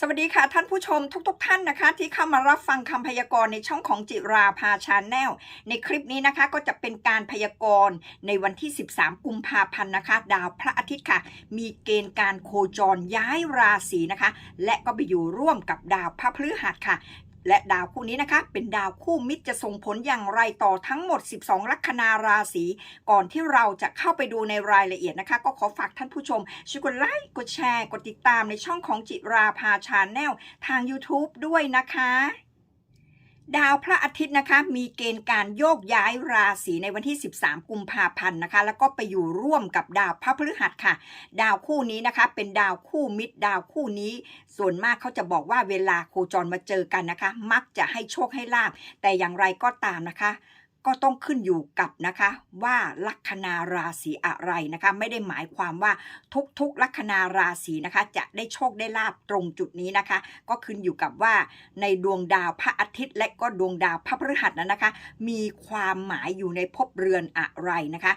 สวัสดีค่ะท่านผู้ชมทุกๆทท่านนะคะ ที่เข้ามารับฟังคำพยากรณ์ในช่องของจิราพาชาแนลในคลิปนี้นะคะก็จะเป็นการพยากรณ์ในวันที่ 13 กุมภาพันธ์นะคะ ดาวพระอาทิตย์ค่ะ มีเกณฑ์การโคจรย้ายราศีนะคะ และก็ไปอยู่ร่วมกับดาวพระพฤหัสค่ะ และดาวคู่นี้นะคะ เป็นดาวคู่มิตรจะส่งผลอย่างไรต่อทั้งหมด 12 ลัคนาราศีก่อนที่เราจะเข้าไปดูในรายละเอียดนะคะ ก็ขอฝากท่านผู้ชมช่วยกดไลค์กดแชร์ กดติดตามในช่องของจิราภาชาแนลทาง YouTube ด้วยนะคะ ดาวพระอาทิตย์นะคะมีเกณฑ์การโยกย้ายราศีในวันที่ 13 กุมภาพันธ์นะคะ แล้วก็ไปอยู่ร่วมกับดาวพระพฤหัสค่ะ ดาวคู่นี้นะคะ เป็นดาวคู่มิตรดาวคู่นี้ ส่วนมากเขาจะบอกว่าเวลาโคจรมาเจอกันนะคะ มักจะให้โชคให้ลาบแต่อย่างไรก็ตามนะคะ ก็ต้องขึ้นอยู่กับนะคะว่าลัคนาราศีอะไรนะคะ ไม่ได้หมายความว่าทุกๆลัคนาราศีนะคะ จะได้โชคได้ลาบตรงจุดนี้นะคะ ก็ขึ้นอยู่กับว่าในดวงดาวพระอาทิตย์ และก็ดวงดาวพระพฤหัสนั้นนะคะ มีความหมายอยู่ในภพเรือนอะไรนะคะ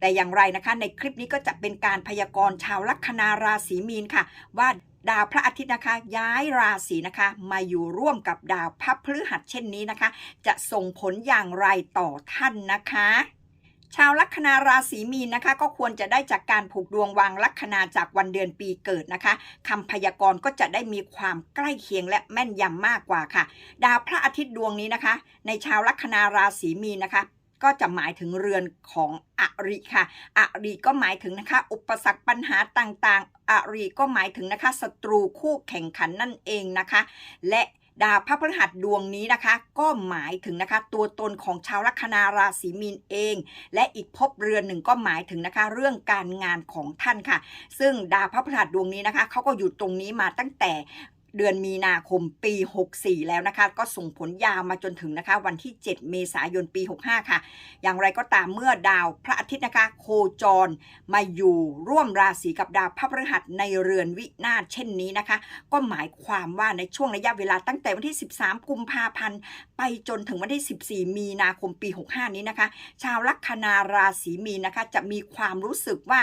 แต่อย่างไรนะคะ ในคลิปนี้ก็จะเป็นการพยากรณ์ชาวลัคนาราศีมีนค่ะ ว่าดาวพระอาทิตย์นะคะ ย้ายราศีนะคะ มาอยู่ร่วมกับดาวพระพฤหัสเช่นนี้นะคะ จะส่งผลอย่างไรต่อท่านนะคะชาวลัคนาราศีมีนนะคะ ก็ควรจะได้จากการผูกดวงวางลัคนาจากวันเดือนปีเกิดนะคะคำพยากรณ์ก็จะได้มีความใกล้เคียงและแม่นยำมากกว่าค่ะ ดาวพระอาทิตย์ดวงนี้นะคะ ในชาวลัคนาราศีมีนนะคะ ก็จะหมายถึงเรือนของอริค่ะอริก็หมายถึงนะคะ อุปสรรคปัญหาต่างๆอริก็หมายถึงนะคะศัตรูคู่แข่งขันนั่นเองนะคะ และดาวพระพฤหัสดวงนี้นะคะ ก็หมายถึงนะคะตัวตนของชาวลัคนาราศีมีนเอง และอีกภพเรือนหนึ่งก็หมายถึงนะคะ เรื่องการงานของท่านค่ะ ซึ่งดาวพระพฤหัสดวงนี้นะคะเขาก็อยู่ตรงนี้มาตั้งแต่ เดือนมีนาคมปี 64 แล้วนะคะ ก็ส่งผลยาวมาจนถึงนะคะ วันที่ 7 เมษายนปี 65 ค่ะ อย่างไรก็ตามเมื่อดาวพระอาทิตย์นะคะ โคจรมาอยู่ร่วมราศีกับดาวพระพฤหัสในเรือนวินาศเช่นนี้นะคะ ก็หมายความว่าในช่วงระยะเวลาตั้งแต่วันที่ 13 กุมภาพันธ์ไปจนถึงวันที่ 14 มีนาคมปี 65 นี้นะคะ ชาวลัคนาราศีมีนนะคะ จะมีความรู้สึกว่า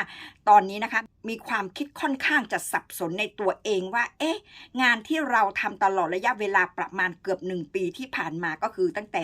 ตอนนี้นะคะ มีความคิดค่อนข้างจะสับสนในตัวเองว่า เอ๊ะ งานที่เราทำตลอดระยะเวลาประมาณเกือบ1ปีที่ผ่านมาก็คือตั้งแต่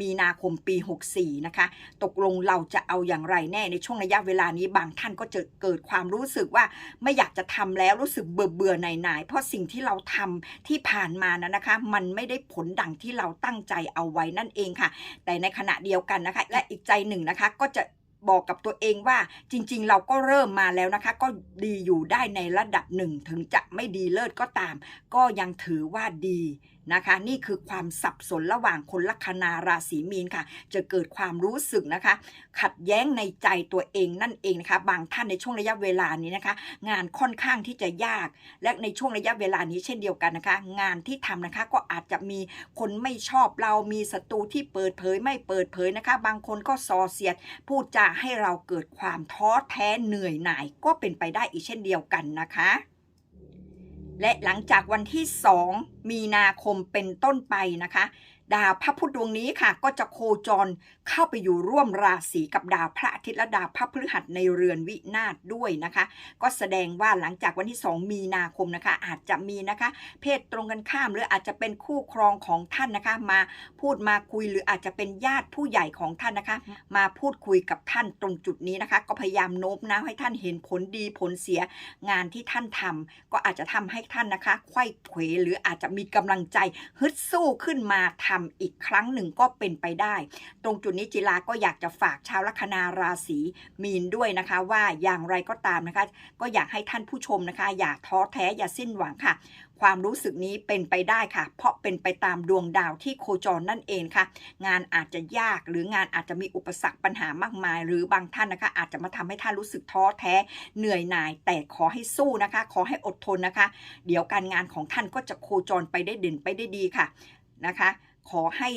มีนาคมปี 64 นะคะ ตกลงเราจะเอาอย่างไรแน่ในช่วงระยะเวลานี้บางท่านก็จะเกิดความรู้สึกว่าไม่อยากจะทำแล้วรู้สึกเบื่อเบื่อหน่ายหนๆเพราะสิ่งที่เราทำที่ผ่านมานั้นนะคะ มันไม่ได้ผลดังที่เราตั้งใจเอาไว้นั่นเองค่ะ แต่ในขณะเดียวกันนะคะ และอีกใจหนึ่งนะคะก็จะ บอกกับตัวเองว่าจริง ๆ เราก็เริ่มมาแล้วนะคะ ก็ดีอยู่ได้ในระดับหนึ่งถึงจะไม่ดีเลิศก็ตาม ก็ยังถือว่าดี นะคะ นี่คือความสับสนระหว่างคนลัคนาราศีมีนค่ะ จะเกิดความรู้สึกนะคะ ขัดแย้งในใจตัวเองนั่นเองนะคะ บางท่านในช่วงระยะเวลานี้นะคะ งานค่อนข้างที่จะยาก และในช่วงระยะเวลานี้เช่นเดียวกันนะคะ งานที่ทำนะคะก็อาจจะมีคนไม่ชอบเรามีศัตรูที่เปิดเผยไม่เปิดเผยนะคะ บางคนก็ส่อเสียด พูดจาให้เราเกิดความท้อแท้เหนื่อยหน่ายก็เป็นไปได้อีกเช่นเดียวกันนะคะ และหลังจากวันที่ 2 มีนาคมเป็นต้นไปนะคะ ดาวพระพุธดวงนี้ค่ะ ก็จะโคจรเข้าไปอยู่ร่วมราศีกับดาวพระอาทิตย์และดาวพระพฤหัสในเรือนวินาศด้วยนะคะ ก็แสดงว่าหลังจากวันที่ 2 มีนาคมนะคะ อาจจะมีนะคะ เพศตรงกันข้ามหรืออาจจะเป็นคู่ครองของท่านนะคะ มาพูดมาคุยหรืออาจจะเป็นญาติผู้ใหญ่ของท่านนะคะ มาพูดคุยกับท่านตรงจุดนี้นะคะ ก็พยายามโน้มน้าวให้ท่านเห็นผลดีผลเสียงานที่ท่านทำก็อาจจะทำให้ท่านนะคะไขว้เขวหรืออาจจะมีกำลังใจฮึดสู้ขึ้นมาทำอีกครั้งหนึ่งก็เป็นไปได้ ตรงจุดนี้จิลาก็อยากจะฝากชาวลัคนาราศีมีนด้วยนะคะ ว่าอย่างไรก็ตามนะคะ ก็อยากให้ท่านผู้ชมนะคะ อย่าท้อแท้อย่าสิ้นหวังค่ะ ความรู้สึกนี้เป็นไปได้ค่ะ เพราะเป็นไปตามดวงดาวที่โคจรนั่นเองค่ะ งานอาจจะยากหรืองานอาจจะมีอุปสรรคปัญหามากมาย หรือบางท่านนะคะ อาจจะมาทำให้ท่านรู้สึกท้อแท้เหนื่อยหน่าย แต่ขอให้สู้นะคะ ขอให้อดทนนะคะ เดี๋ยวการงานของท่านก็จะโคจรไปได้เด่นไปได้ดีค่ะนะคะ ขอให้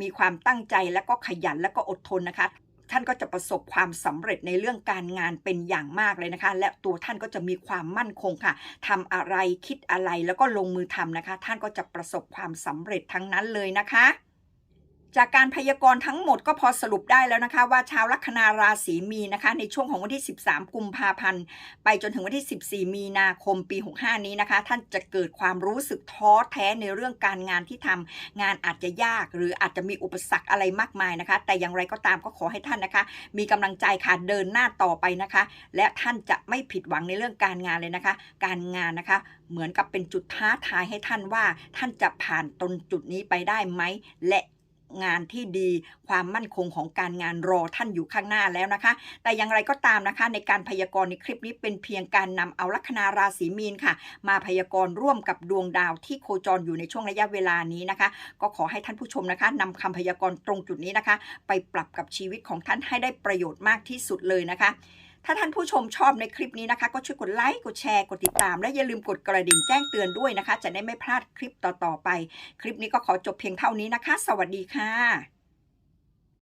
มีความตั้งใจและก็ขยันและก็อดทนนะคะ ท่านก็จะประสบความสำเร็จในเรื่องการงานเป็นอย่างมากเลยนะคะ และตัวท่านก็จะมีความมั่นคงค่ะทำอะไรคิดอะไรแล้วก็ลงมือทำนะคะ ท่านก็จะประสบความสำเร็จทั้งนั้นเลยนะคะ จากการพยากรณ์ทั้งหมดก็พอสรุปได้แล้วนะคะ ว่าชาวลัคนาราศีมีนะคะ ในช่วงของวันที่ 13 กุมภาพันธ์ ไปจนถึงวันที่ 14 มีนาคมปี 65 นี้นะคะ ท่านจะเกิดความรู้สึกท้อแท้ในเรื่องการงานที่ทำงานอาจจะยาก หรืออาจจะมีอุปสรรคอะไรมากมายนะคะ แต่อย่างไรก็ตามก็ขอให้ท่านนะคะ มีกำลังใจค่ะเดินหน้าต่อไปนะคะ และท่านจะไม่ผิดหวังในเรื่องการงานเลยนะคะ การงานนะคะเหมือนกับเป็นจุดท้าทายให้ท่านว่า ท่านจะผ่านตนจุดนี้ไปได้ไหมและ งานที่ดี ความมั่นคงของการงานรอท่านอยู่ข้างหน้าแล้วนะคะ แต่อย่างไรก็ตามนะคะ ในการพยากรณ์ในคลิปนี้เป็นเพียงการนำเอาลัคนาราศีมีนค่ะ มาพยากรณ์ร่วมกับดวงดาวที่โคจรอยู่ในช่วงระยะเวลานี้นะคะ ก็ขอให้ท่านผู้ชมนะคะนำคำพยากรณ์ตรงจุดนี้นะคะ ไปปรับกับชีวิตของท่านให้ได้ประโยชน์มากที่สุดเลยนะคะ ถ้าท่านผู้ชมชอบในคลิปนี้นะคะ ก็ช่วยกดไลค์กดแชร์กดติดตาม และอย่าลืมกดกระดิ่งแจ้งเตือนด้วยนะคะ จะได้ไม่พลาดคลิปต่อๆไป คลิปนี้ก็ขอจบเพียงเท่านี้นะคะ สวัสดีค่ะ